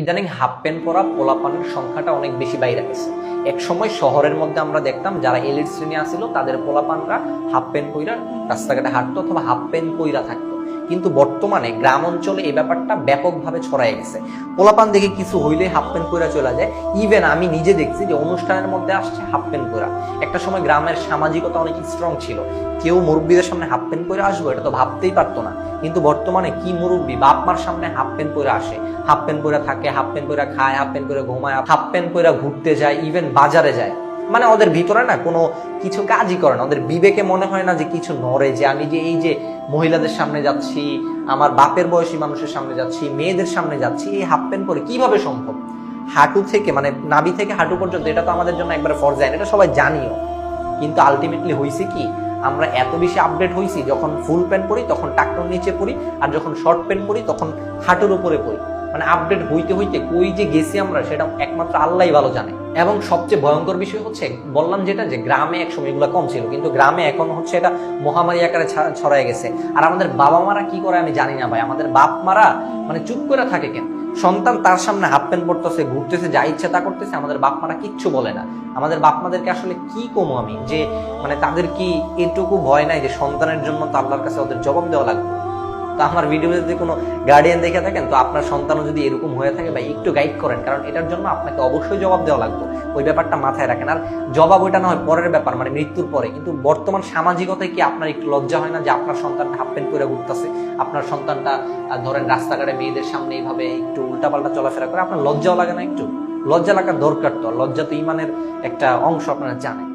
ইদানিং half pant পরা পোলাপানের সংখ্যাটা অনেক বেশি বাইরে গেছে। এক সময় শহরের মধ্যে আমরা দেখতাম, যারা এলিট শ্রেণি আসিল তাদের পোলাপানরা হাফ প্যান্ট পইরা রাস্তাঘাটে হাঁটতো অথবা হাফ প্যান্ট পইরা থাকতো। কিন্তু বর্তমানে গ্রাম অঞ্চলে এই ব্যাপারটা ব্যাপকভাবে ছড়াই গেছে। পোলাপান দেখে কিছু হইলে হাফ প্যান্ট পইরা চলে যায়। ইভেন আমি নিজে দেখছি যে অনুষ্ঠানের মধ্যে আসছে হাফ প্যান্ট পরা একটা সময় গ্রামের সামাজিকতা অনেক স্ট্রং ছিল। কেউ মুরব্বীদের সামনে হাফ প্যান্ট পরে আসব, এটা তো ভাবতেই পারতো না। কিন্তু বর্তমানে কি মুরব্বী বাপ মার সামনে হাফ প্যান্ট পরে আসে? হাফ প্যান্ট পরে থাকে, হাফ প্যান্ট পরে খায়, হাফ প্যান্ট পরে ঘুমায়, হাফ প্যান্ট পরে ঘুরতে যায় ইভেন বাজারে যায়। মানে ওদের ভিতরে না কোনো কিছু কাজই করে না। ওদের বিবেকে মনে হয় না যে কিছু নড়ে, যে আমি যে এই যে মহিলাদের সামনে যাচ্ছি, আমার বাপের বয়সী মানুষের সামনে যাচ্ছি, মেয়েদের সামনে যাচ্ছি, এই হাফ প্যান্ট পরে কীভাবে সম্ভব? হাঁটু থেকে মানে নাবি থেকে হাঁটু পর্যন্ত এটা তো আমাদের জন্য একবারে ফরজাইন, এটা সবাই জানিও। কিন্তু আলটিমেটলি হয়েছে কি আমরা এত বেশি আপডেট হয়েছি যখন ফুল প্যান্ট পরি তখন টাকনোর নিচে পরি আর যখন শর্ট প্যান্ট পরি তখন হাঁটুর উপরে পরি মানে আপডেট হইতে হইতে কই যে গেছি আমরা, সেটা একমাত্র আল্লাহই ভালো জানে। এবং সবচেয়ে ভয়ঙ্কর বিষয় হচ্ছে, বললাম যেটা, যে গ্রামে একসময় এগুলো কম ছিল, কিন্তু গ্রামে এখন হচ্ছে এটা মহামারী আকারে ছড়ায় গেছে। আর আমাদের বাবা মারা কি করে আমি জানি না ভাই, আমাদের বাপ মারা মানে চুপ করে থাকে কেন? সন্তান তার সামনে হাফ প্যান্ট পড়তেছে ঘুরতেছে, যা ইচ্ছে তা করতেছে, আমাদের বাপ মারা কিচ্ছু বলে না। আমাদের বাপ মাদেরকে আসলে কি কমো আমি? যে মানে তাদের কি এটুকু ভয় নাই যে সন্তানের জন্য তো আল্লাহর কাছে ওদের জবাব দেওয়া লাগবে? তো আমার ভিডিও যদি কোনো গার্ডিয়ান দেখে থাকেন, তো আপনার সন্তানও যদি এরকম হয়ে থাকে বা একটু গাইড করেন। কারণ এটার জন্য আপনাকে অবশ্যই জবাব দেওয়া লাগবে। ওই ব্যাপারটা মাথায় রাখেন। আর জবাব ওইটা না হয় পরের ব্যাপার মানে মৃত্যুর পরে। কিন্তু বর্তমান সামাজিকতায় কি আপনার একটু লজ্জা হয় না যে আপনার সন্তানটা হাফ প্যান্ট করে ঘুরতেছে? আপনার সন্তানটা ধরেন রাস্তাঘাটে মেয়েদের সামনে এইভাবে একটু উল্টাপাল্টা চলাফেরা করে, আপনার লজ্জাও লাগে না একটু? লজ্জা লাগার দরকার তো। লজ্জা তো ইমানের একটা অংশ আপনারা জানেন।